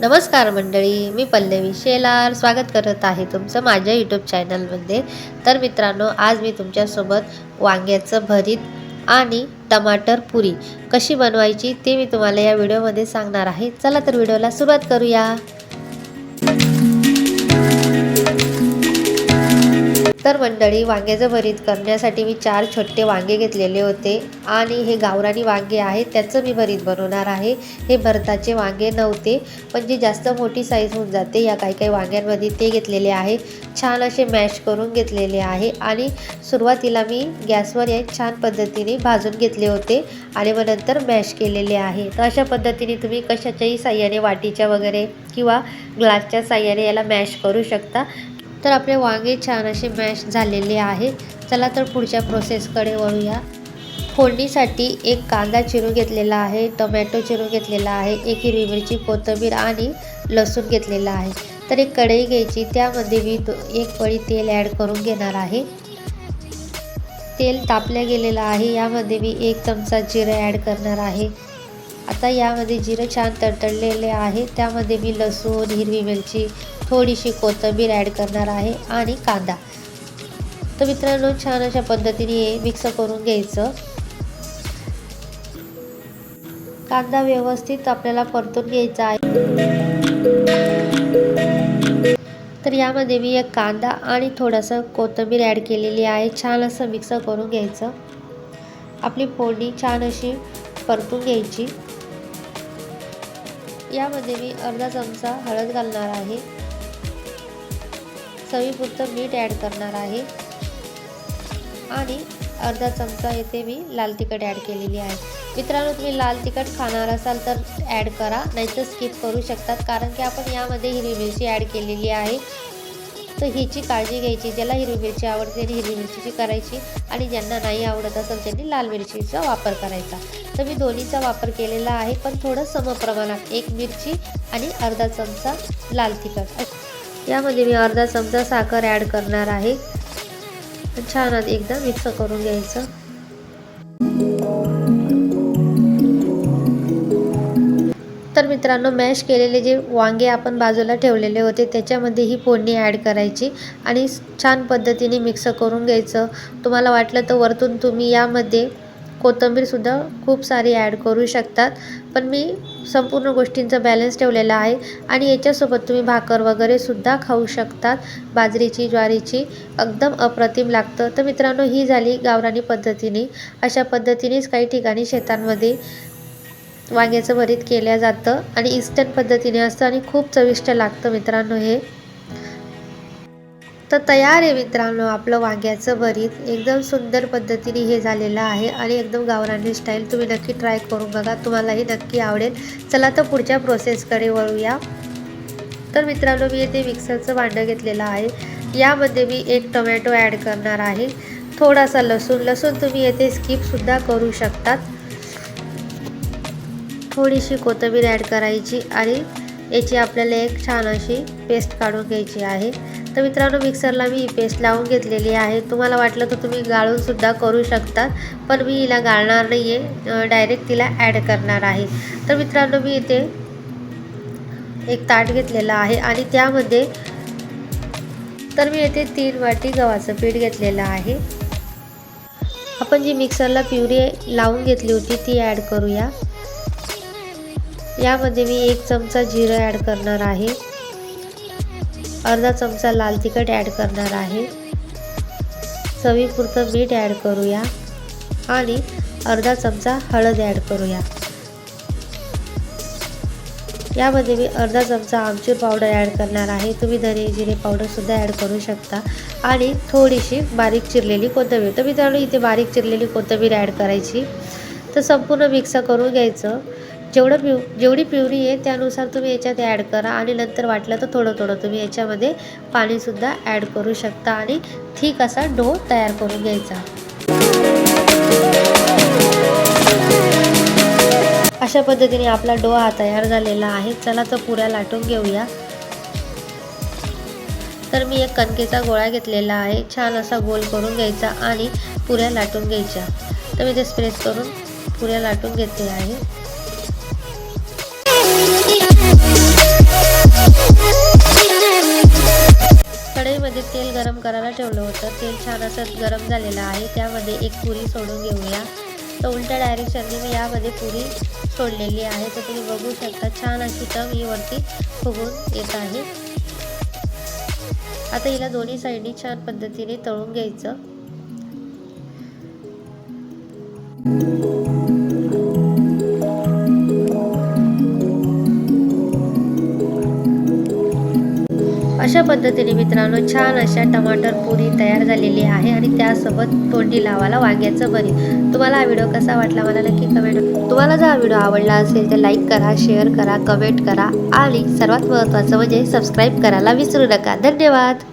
नमस्कार मंडळी मी पल्लवी शेलार स्वागत करत आहे तुमचं माझ्या यूट्यूब चॅनलमध्ये तर मित्रांनो आज मी तुमच्यासोबत वांग्याचं भरीत आणि टमाटर पुरी कशी बनवायची ते मी तुम्हाला या व्हिडिओमध्ये सांगणार आहे. चला तर व्हिडिओला सुरुवात करूया. तर मंडळी वांग्याचं भरीत करण्यासाठी मी चार छोटे वांगे घेतलेले होते. आणि हे गावरानी वांगे आहेत त्याचं मी भरीत बनवणार आहे. हे भरताचे वांगे नव्हते पण जी जास्त मोठी साईज होऊन जाते या काही काही वांग्यांमध्ये ते घेतलेले आहे. छान असे मॅश करून घेतलेले आहे. आणि सुरुवातीला मी गॅसवर हे छान पद्धतीने भाजून घेतले होते आणि मग नंतर मॅश केलेले आहे. तर अशा पद्धतीने तुम्ही कशाच्याही साह्याने वाटीच्या वगैरे किंवा ग्लासच्या साह्याने याला मॅश करू शकता. तर आपले वांगे छान असे मॅश झालेले आहे. चला तर पुढच्या प्रोसेसकडे वळूया. फोडणीसाठी एक कांदा चिरून घेतलेला आहे टोमॅटो चिरून घेतलेला आहे एक हिरवी मिरची कोथिंबीर आणि लसूण घेतलेला आहे. तर एक कढई घ्यायची त्यामध्ये मी एक पळी तेल ॲड करून घेणार आहे. तेल तापल्या गेलेलं आहे यामध्ये मी एक चमचा जिरं ॲड करणार आहे. आता यामध्ये जिरं छान तडतडलेले आहे. त्यामध्ये मी लसूण हिरवी मिरची थोडीशी कोथिंबीर ॲड करणार आहे आणि कांदा. तर मित्रांनो छान अशा पद्धतीने हे मिक्स करून घ्यायचं. कांदा व्यवस्थित आपल्याला परतून घ्यायचा आहे. तर यामध्ये मी एक कांदा आणि थोडंसं कोथिंबीर ॲड केलेली आहे. छान असं मिक्स करून घ्यायचं. आपली फोडणी छान अशी परतून घ्यायची. यामध्ये मी अर्धा चमचा हळद घालणार आहे. चवीपुरतं मीठ ॲड करणार आहे. आणि अर्धा चमचा येथे मी लाल तिखट ॲड केलेली आहे. मित्रांनो तुम्ही लाल तिखट खाणार असाल तर ॲड करा. नाहीतर स्किप करू शकतात कारण की आपण यामध्ये हिरवी मिरची ॲड केलेली आहे. तर ह्याची काळजी घ्यायची ज्याला हिरवी मिरची आवडते त्यांनी हिरवी मिरचीची करायची आणि ज्यांना नाही आवडत असेल त्यांनी लाल मिरचीचा वापर करायचा. तर मी दोन्हीचा वापर केलेला आहे पण थोडं समप्रमाणात एक मिरची आणि अर्धा चमचा लाल तिखट. यामध्ये मी अर्धा चमचा साखर ॲड करणार आहे. छान एकदा मिक्स करून घ्यायचं. मित्रांनो मॅश केलेले जे वांगे आपण बाजूला ठेवलेले होते त्याच्यामध्ये ही फोडणी ॲड करायची आणि छान पद्धतीने मिक्स करून घ्यायचं. तुम्हाला वाटलं तर वरतून तुम्ही यामध्ये कोथिंबीरसुद्धा खूप सारी ॲड करू शकतात. पण मी संपूर्ण गोष्टींचा बॅलन्स ठेवलेला आहे आणि याच्यासोबत तुम्ही भाकर वगैरे सुद्धा खाऊ शकतात. बाजरीची ज्वारीची एकदम अप्रतिम लागतं. तर मित्रांनो ही झाली गावरानी पद्धतीने. अशा पद्धतीनेच काही ठिकाणी शेतांमध्ये वांग्याचं भरीत केलं जातं आणि इन्स्टंट पद्धतीने असतं आणि खूप चविष्ट लागतं मित्रांनो हे. तर तयार आहे मित्रांनो आपलं वांग्याचं भरीत. एकदम सुंदर पद्धतीने हे झालेलं आहे आणि एकदम गावरानी स्टाईल तुम्ही नक्की ट्राय करून बघा. तुम्हालाही नक्की आवडेल. चला तर पुढच्या प्रोसेसकडे वळूया. तर मित्रांनो मी येथे मिक्सरचं भांडं घेतलेलं आहे. यामध्ये मी एक टोमॅटो ॲड करणार आहे. थोडासा लसूण. लसूण तुम्ही येथे स्किपसुद्धा करू शकतात. थोडीशी कोथिंबीर ॲड करायची आणि याची आपल्याला एक छान अशी पेस्ट काढून घ्यायची आहे. तर मित्रांनो मिक्सरला मी ही पेस्ट लावून घेतलेली आहे. तुम्हाला वाटलं तर तुम्ही गाळूनसुद्धा करू शकतात पण मी हिला गाळणार नाही आहे डायरेक्ट तिला ॲड करणार आहे. तर मित्रांनो मी इथे एक ताट घेतलेला आहे आणि त्यामध्ये तर मी येथे तीन वाटी गव्हाचं पीठ घेतलेलं आहे. आपण जी मिक्सरला प्युरी लावून घेतली होती ती ॲड करूया. यामध्ये मी एक चमचा जिरं ॲड करणार आहे. अर्धा चमचा लाल तिखट ॲड करणार आहे. चवीपुरतं मीठ ॲड करूया आणि अर्धा चमचा हळद ॲड करूया. यामध्ये मी अर्धा चमचा आमचूर पावडर ॲड करणार आहे. तुम्ही धने जिरे पावडरसुद्धा ॲड करू शकता. आणि थोडीशी बारीक चिरलेली कोथिंबीर. तर मित्रांनो इथे बारीक चिरलेली कोथिंबीर ॲड करायची. तर संपूर्ण मिक्स करून घ्यायचं. जेवढं प्यु जेवढी प्युरी आहे त्यानुसार तुम्ही याच्यात ॲड करा आणि नंतर वाटलं तर थोडं थोडं तुम्ही याच्यामध्ये पाणीसुद्धा ॲड करू शकता आणि ठीक असा डो तयार करून घ्यायचा. अशा पद्धतीने आपला डो हा तयार झालेला आहे. चला तर पुऱ्या लाटून घेऊया. तर मी एक कणकेचा गोळा घेतलेला आहे. छान असा गोल करून घ्यायचा आणि पुऱ्या लाटून घ्यायच्या. तर मी ते स्प्रेस करून पुऱ्या लाटून घेते आहे. कढईमध्ये तेल गरम करायला ठेवलं होतं. तेल छान असं गरम झालेलं आहे. त्यामध्ये एक पुरी सोडून घेऊया. तर उलट्या डायरेक्शनने मी यामध्ये पुरी सोडलेली आहे. तर तुम्ही बघू शकता छान अशी तव ही वरती फुगून येत आहे. आता हिला दोन्ही साईडनी छान पद्धतीने तळून घ्यायचं. अशा पद्धतीने मित्रांनो छान अशा टमाटर पुरी तयार झालेली आहे आणि त्यासोबत तोंडी लावायला वांग्याचं बरी. तुम्हाला हा व्हिडिओ कसा वाटला मला नक्की कमेंट तुम्हाला जर हा व्हिडिओ आवडला असेल तर लाईक करा शेअर करा कमेंट करा आणि सर्वात महत्त्वाचं म्हणजे सबस्क्राईब करायला विसरू नका. धन्यवाद.